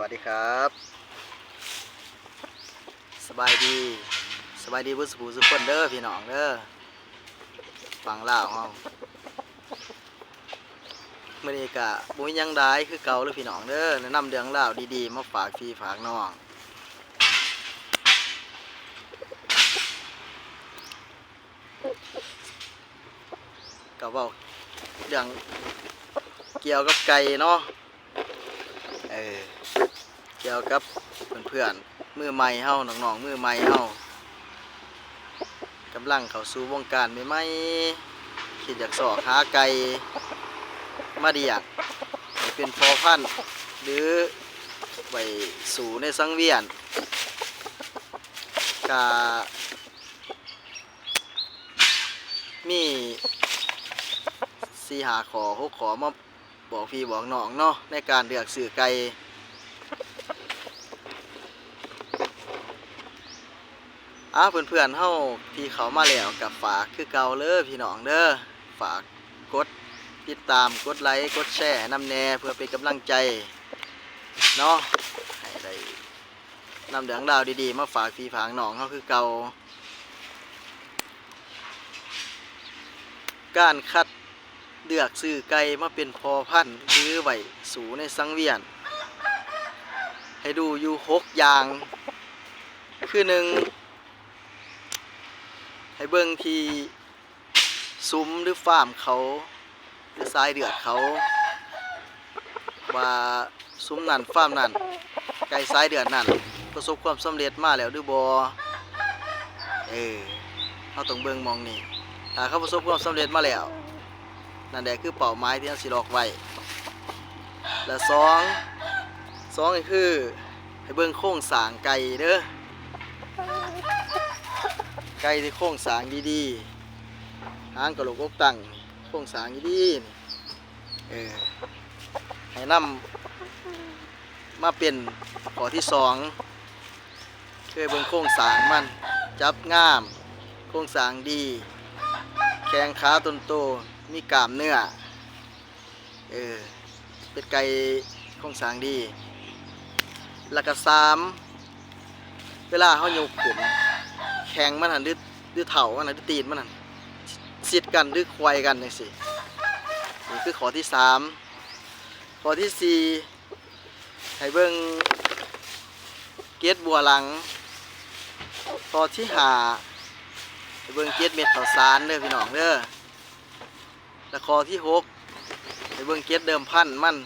สวัสดีครับ สบายดีสบายดีเพื่อนสุสุคนเด้อพี่น้องเด้อฟังเล่าวเฮามื่อนี้กะบุญยังได้คือเก่าเลยพี่น้องเด้อแนะนำเรื่องเล่าดีๆมาฝากพี่ฝากน้องก็เว้าเรื่องเกี่ยวกับไก่เนาะเออ เกี่ยวกับเพื่อนๆมือใหม่เฮาน้องๆมือใหม่เฮากำลังเข้าสู่วงการใหม่ๆคิดอยากสอกหาไก่มาเดียกเป็นพอพันหรือไว้สู่ในสังเวียนกามีสีหาขอหกขอมาบอกพี่บอกน้องเนาะในการเลือกสื่อไก่ อ้าเพื่อนๆเฮาที่เขามาแล้วกับฝากคือเก่าเลยพี่น้องเด้อฝากกดติดตามกดไลค์กดแชร์นำแน่เพื่อเป็นกำลังใจเนาะให้ได้นำเรื่องราวดีๆ มาฝากพี่ฝากน้องเฮาคือเก่าการคัดเลือกซื้อไก่มาเป็นพอพันธุ์หรือไหวสูในสังเวียน ให้ดูอยู่หกอย่าง คือหนึ่ง ให้เบิ่งที่ซุ้มหรือฟาร์มเขาหรือสายเดือดเขา ว่าซุ้มนั่นฟาร์มนั่นไก่สายเดือดนั่นประสบความสำเร็จมาแล้วหรือบอเออเขาต้องเบิ่งมองนี่ถ้าเขาประสบความสำเร็จมาแล้ว นั่นแหละคือเป้าหมายที่เราสิลอกไว้ และสองสองก็คือให้เบิ่งโครงสางไก่เด้อ ไก่ที่โครงสางดีๆหางกระโหลกอกตั้งโครงสางดีๆเออให้นำมาเป็นข้อที่สองเคือเบิ่งโครงสางมัน จับง่าม โครงสางดี แขงขาต้นโตมีกล้ามเนื้อเออเป็นไก่โครงสางดี แล้วก็สามเวลาเขาโยกขึ้น แข้งมันหันดื้อดื้อเถ่ามันหันดื้อตีนมันหันสิดกันดื้อควายกันจังสินี่คือข้อที่สามข้อที่สี่ให้เบิ่งเกตบัวหลังข้อที่ห้าไปเบิ่งเกียดเม็ดข้าวสารเด้อพี่น้องเด้อแล้วคอที่หกไปเบิ่งเกียดเดิมพันมัน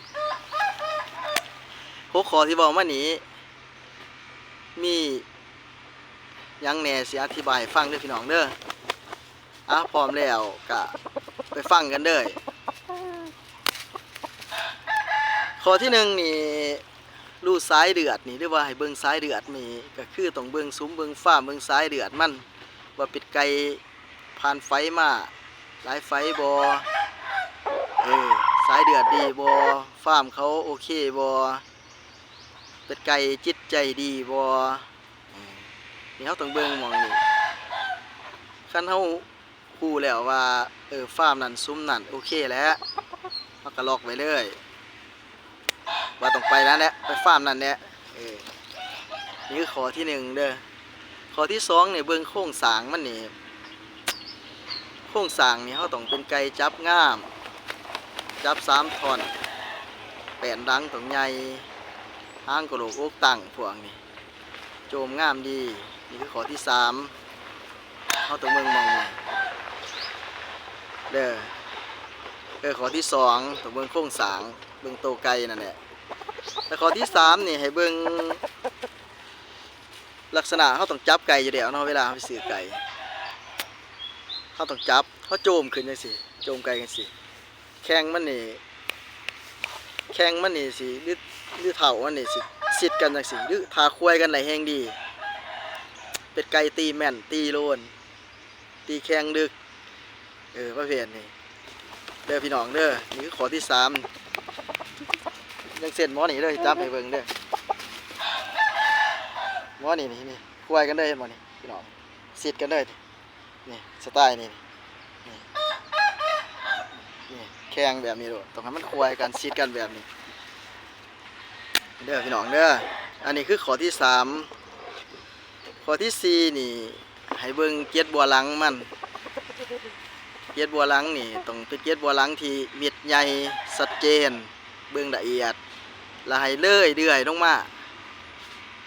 หกคอที่บอกมานี้มี ยังแน่สิอธิบายฟังเด้อพี่น้องเด้ออะพร้อมแล้วก็ไปฟังกันเด้อข้อที่หนึ่งนี่รูสายเดือดนี่หรือว่าให้เบิ่งสายเดือดนี่ก็คือต้องเบิ่งซุ้มเบิ่งฟ้าเบิ่งสายเดือดมันว่าป็ดไกผ่านไฟมาหลายไฟบอเออสายเดือดดีบอฟาร์มเขาโอเคบอเป็ดไก่จิตใจดีบอ นี่เขาต้องเบิ่งมองนี่คันเขาคูแล้วว่าเออฟาร์มนั่นซุ้มนั่นโอเคแล้วเขาก็ล็อกไว้เลย ว่าต้องไปแล้วเนี่ยไปฟาร์มนั่นเนี่ยเออนี่คือข้อที่หนึ่งเด้อข้อที่สองเนี่ยเบิ่งโครงสางมันนี่โครงสางนี่เขาต้องเป็นไก่จับง่าม จับสามท่อนแปนดังต้องใหญ่หางกระโหลกอกตั้งพวกนี้โจมงามดี นี่คือขอที่สามเข้าต้องเบิ่งมองเด้อเออขอที่สองต้องเบิ่งโครงสางเบิ่งโตไก่นั่นแหละแล้วขอที่สามนี่ให้เบิ่งลักษณะเขาต้องจับไก่อยู่เดียวเนาะเวลาเขาไปซื้อไก่เขาต้องจับเขาโจมขึ้นจังสิโจมไก่กันสิแข้งมันนี่แข้งมันนี่สิหรือหรือเถ่ามันนี่สิสิดกันจังสิหรือพาควายกันไหลแหงดี เป็นไก่ตีแม่น ตีโลน ตีแข้งดึก เออประเภทนี้เด้อพี่น้องเด้อนี่คือขอที่สามยังเส้นหมอนี่เลยจับให้เบิ่งเด้อว่านี่นี่นี่คุยกันได้เห็นบ่นี่พี่น้องสิดกันได้นี่นี่สไตล์นี่นี่นี่แข่งแบบนี้โดดต้องให้นมันคุยกันสิดกันแบบนี้เด้อพี่น้องเด้ออันนี้คือขอที่สาม ข้อที่สี่นี่ให้เบิ่งเกียดบัวหลังมันเกียดบัวหลังนี่ต้องเป็นเกียดบัวหลังที่เม็ดใหญ่ชัดเจน เบิ่งละเอียดล้วให้เลื่อยเดือยลงมา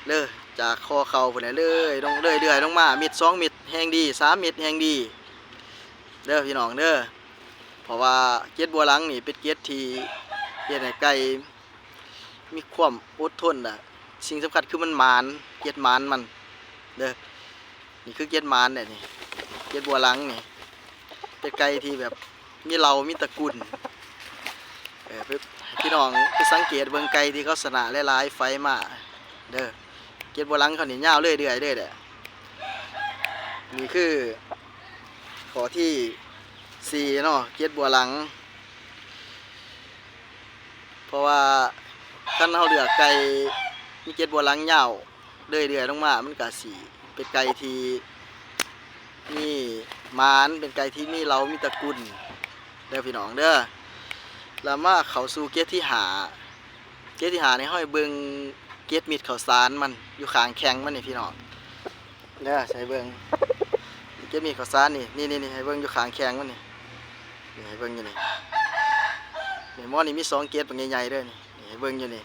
เลยจากคอเข่าพุ่นน่ะเลยลงเลื่อยเดือยลงมาเม็ดสองเม็ดแห้งดีสามเม็ดแห้งดีเด้อพี่น้องเด้อเพราะว่าเกียดบัวหลังนี่เป็นเกียดที่เฮ็ดให้ไก่มีความอดทนน่ะสิ่งสำคัญคือมันหมานเกียดหมานมัน เด้อนี่คือเกียดมานเนี่ยนี่เกียดบัวลังนี่เป็นไก่ที่แบบมีเรามีตระกุลเออพี่พี่น้องไปสังเกตเบิ่งไก่ที่เขาสนะหลายๆไฟมาเด้อเกียดบัวลังเขาเนี่ยาวเรื่อยๆเรื่อยเด้อนี่คือขอที่สี่เนาะเกียดบัวลัง เพราะว่าคันเฮาเลือกไก่มีเกียดบัวลังยาว เรื่อยๆลงมา มันก็สิเป็นไก่ที่นี่มานเป็นไก่ที่มีเรามีตระกุลเด้อพี่น้องเด้อแล้วมาเขาสู่เกตที่หา เกตที่หาในห้อยเบิงเกตมิดเขาสารมันอยู่ขางแข็งมันนี่พี่น้องเด้อใส่เบิงเกตมิดเขาสารนี่นี่นี่นี่ให้เบิงอยู่ขางแข็งมันนี่นี่ให้เบิงอยู่นี่นี่หม้อนี่มีสองเกตเป็นใหญ่ๆเด้อนี่นี่ให้เบิงอยู่นี่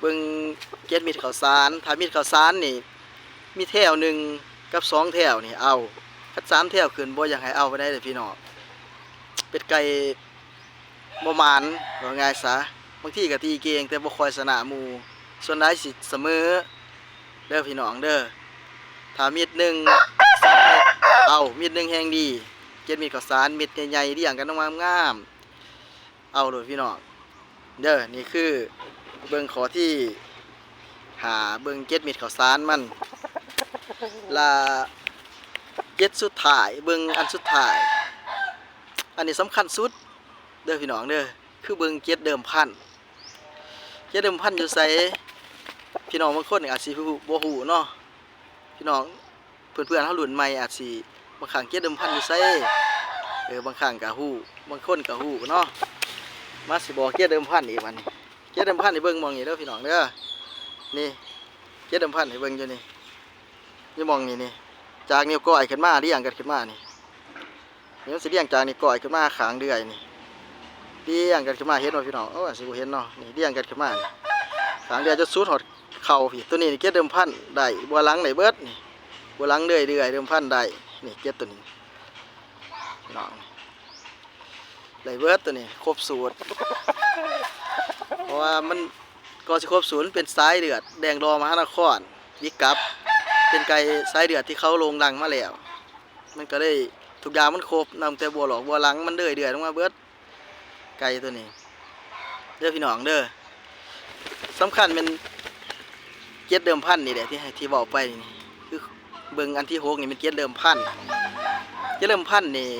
เบิงเกตมิดเขาวสารถ้ามิดเขาวสารนี่ มีแถวหนึ่งกับสองแถวนี่เอาคัดสามแถวขึ้นบ่อยากให้เอาไปได้เลยพี่น้องเป็ดไก่บ่หมานว่าง่ายซะบางทีก็ตีเก่งแต่บ่ค่อยสนะหมู่ส่วนใดสิเสมอเด้อพี่น้องเด้อถ้ามีดหนึ่งเอามีดหนึ่งแหงดีเจ็ดมีดข้าวสารมีดใหญ่ๆเรียงกันต้องงามๆเอาเลยพี่น้องเด้อนี่คือ เบิ่งขอที่หาเบิ่งเก็ดมิดข้าวสารมันลาเก็ดสุดท้ายเบิ่งอันสุดท้าย อันนี้สำคัญสุดเด้อพี่น้องเด้อคือเบิ่งเก็ดเดิมพันเก็ดเดิมพันอยู่ไสพี่น้องบางคนอาจสิบ่ฮู้เนาะพี่น้องเพื่อนๆเฮารุ่นใหม่อาจสิบางครั้งเก็ดเดิมพันอยู่ไสเออบางครั้งก็ฮู้บางคนก็ฮู้เนาะมาสิบอกเก็ดเดิมพันอีกวันนี้ เก็ดเดิมพันนี่เบิ่งมองนี่เด้อพี่น้องเด้อนี่เจ็ดเดิมพันให้เบิ่งอยู่นี่นี่มองนี่นี่จากนิ้วก้อยขึ้นมาเรียงกันขึ้นมานี่นี่มันสิเรียงจากนิ้วก้อยขึ้นมาขางเดือยนี่เรียงกันขึ้นมาเห็นบ่พี่น้องโอ้สิบ่เห็นเนาะนี่เรียงกันขึ้นมานี่ขางเดือยจะสุดหอดเข่าพี่ตัวนี้นี่เจ็ดเดิมพันได้บัวลังได้เบิดนี่บัวลังเดือยเดือยเดิมพันได้นี่เจ็ดตัวนี้น้องได้เบิดตัวนี้ครบสูตร เพราะว่ามันก็สิครบศูนย์เป็นสายเดือด แดงรอมหานครยิกกับ เป็นไก่สายเดือดที่เขาลงดังมาแล้ว มันก็ได้ทุกอย่างมันครบนำแต่บัวหลอกบัวหลังมันเดือยเดือดลงมาเบิดไก่ตัวนี้ เด้อพี่น้องเด้อสำคัญเป็นเกียรเดิมพันนี่แหละที่ที่บอกไปนี่คือเบิงอันที่หกนี่เป็นเกียรเดิมพันเกียรเดิมพันนี่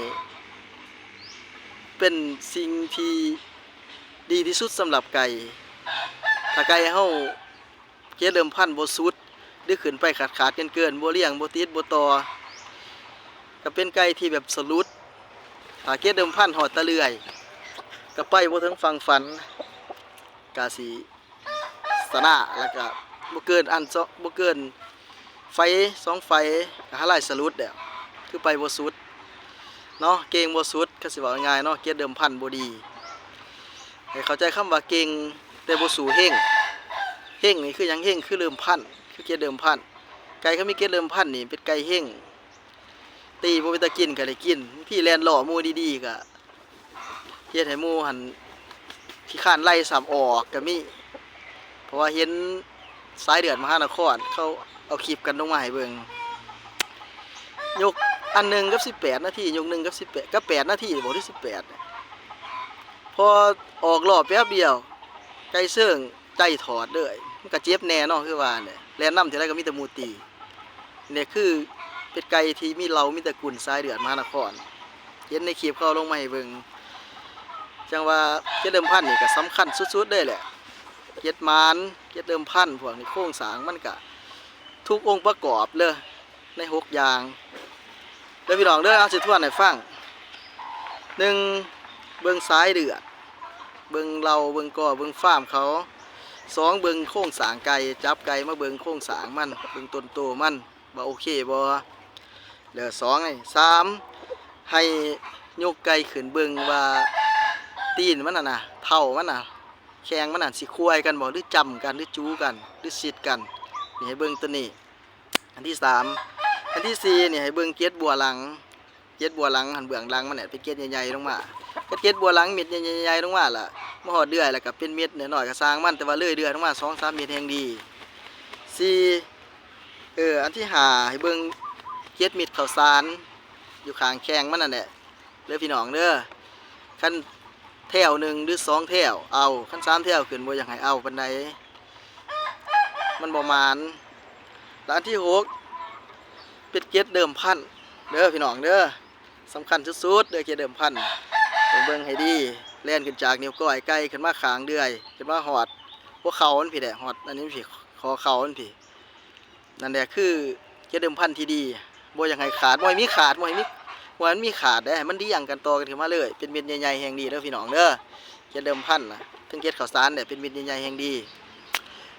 เป็นสิ่งที่ ดีที่สุดสำหรับไก่ ถ้าไก่เฮาเกเดิมพันบ่สุดหรือขึ้นไปขาดขาดเกินเกินบ่เลี้ยงบ่ติดบ่ต่อก็เป็นไก่ที่แบบสลุดถ้าเกเดิมพันธ์หอดตะเลื่อยก็ไปบ่ถึงฟังฝันกาสิสนะแล้วก็บ่เกินอันซะบ่เกินไฟสองไฟก็หาลายสลุดแล้วคือไปบ่สุดเนาะเก่งบ่สุดก็สิว่าง่ายเนาะเกเดิมพันบ่ดี ให้เข้าใจคำว่าเก่งแต่บ่สู่เฮงเฮงนี่คือยังเฮงคือเริ่มพันธ์คือเกียรเดิมพันธ์ไก่เขามีเกียรเริ่มพันธ์นี่เป็นไก่เฮงตีบ่เป็นตะกินก็ได้กินพี่แลนหล่อมูดีๆก็เฮ็ดให้มูหันขี้ข้านไล่สามออกก็มี เพราะว่าเห็นสายเดือดมหานครเขาเอาคลิปกันลงมาให้เบิ่งยกอันหนึ่งกับ18นาทียกหนึ่งกับ18กับ8นาทีบ่ที่18เนี่ย พอออกรอบแป๊บเดียวไก่เสื่องใจถอดเลยมันก็เจ็บแน่นาะคือว่าเนี่ยแลนน้ำทีไรก็มีแต่มูตีเนี่ยคือเป็นไก่ที่มีเรามีแต่กุ่นทรายเดือดมหานครเห็นในคลิปเขาลงมาให้เบิ่งจังว่าเจ็ดเดิมพันนี่ก็สำคัญสุดๆเลยแหละเจ็ดมานเจ็ดเดิมพันพวกนี้โครงสร้างมันก็ทุกองค์ประกอบเลยในหกอย่างเดี๋ยวพี่น้องเด้อเอาสิทวนให้ฟังหนึ่งเบิ่งซ้ายเดือด เบิงเราเบิงก่อเบิงฟาร์มเขาสองเบิงโค้งสางไก่จับไก่มาเบิงโค้งสางมันเบิงต้นโตมันว่โอเคบ่เหลือสองไงสามให้ยกไก่ขึ้นเบิงว่าตีนมันน่ะนะเท่ามันน่ะแข้งมันน่ะสิคุยกันบ่หรือจำกันหรือจูกันหรือสิดกันนี่ให้เบิงตัวนี้อันที่สามอันที่สี่นี่ให้เบิงเกล็ดบัวหลังเกล็ดบัวหลังหันเบื้องหลังมันเนี่ยเป็นเกล็ดใหญ่ๆลงมา กเก็ดบัวหลังเม็ดใหญ่ๆลงมาล่ะมหอดเดือยแล้วก็เป็นเม็ดหน่อยๆก็สร้างมันแต่ว่าเลื่อยเดือยลงมาสองสามเม็ดแห่งดีสี่เอออันที่หาให้เบิงเก็ดเม็ดข้าวสาร อยู่ข้างแข้งมันนั่นแหละเด้อพี่น้องเด้อขั้นแถวหนึ่งหรือสองแถวเอาขั้นสามแถวขึ้นบ่อย่ากให้เอาปันใดมันประมาณร้านที่หกเป็ดเกตเดิมพันเด้อพี่น้องเด้อสำคัญสุดๆเด้อเกตเดิมพันต้อง เบิ่งให้ดีแล่นขึ้นจากนิ้วก้อยใกล้ขึ้นมาขางเดือยขึ้นมาหอดพวกเขาอันพี่แหละหอดอันนี้พี่คอเขาอันพี่นั่นแหละคือเกตเดิมพันที่ดีบ่อยากให้ขาดบ่ให้มีขาดบ่ให้มีวันมีขาดได้มันดีอย่างกันต่อกันขึ้นมาเลย เป็นเม็ดใหญ่ๆแห่งดีเด้อพี่น้องเด้อเกตเดิมพันนะถึงเกตข้าวสารเนี่ยเป็นเม็ดใหญ่ๆแห่งดี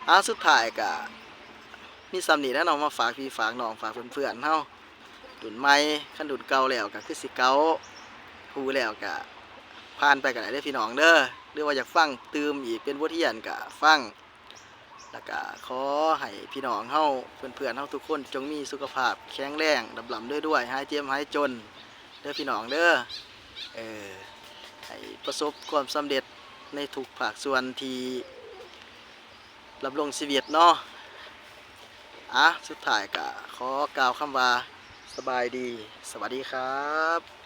อ่าสุดท้ายก็มีซ้ำนี่แน่นอนมาฝากพี่ฝากน้องฝากเพื่อนๆเฮาดุนใหม่ขั้นดุนเก่าแล้วก็คือสิเก่าฮูแล้วก็ ผ่านไปกันได้เด้พี่น้องเด้อหรือว่าอยากฟังตืมอีกเป็นบทเรียนก็ฟังแล้วก็ขอให้พี่น้องเฮาเพื่อนๆเฮาทุกคน จงมีสุขภาพแข็งแรงดำลำด้วยด้วยหายเจ็บหายจนเด้อพี่น้องเด้อเออให้ประสบความสำเร็จในทุกภาคส่วนที่รับลงชีวิตเนาะอะสุดท้ายก็ขอกล่าวคำว่าสบายดี สวัสดีครับ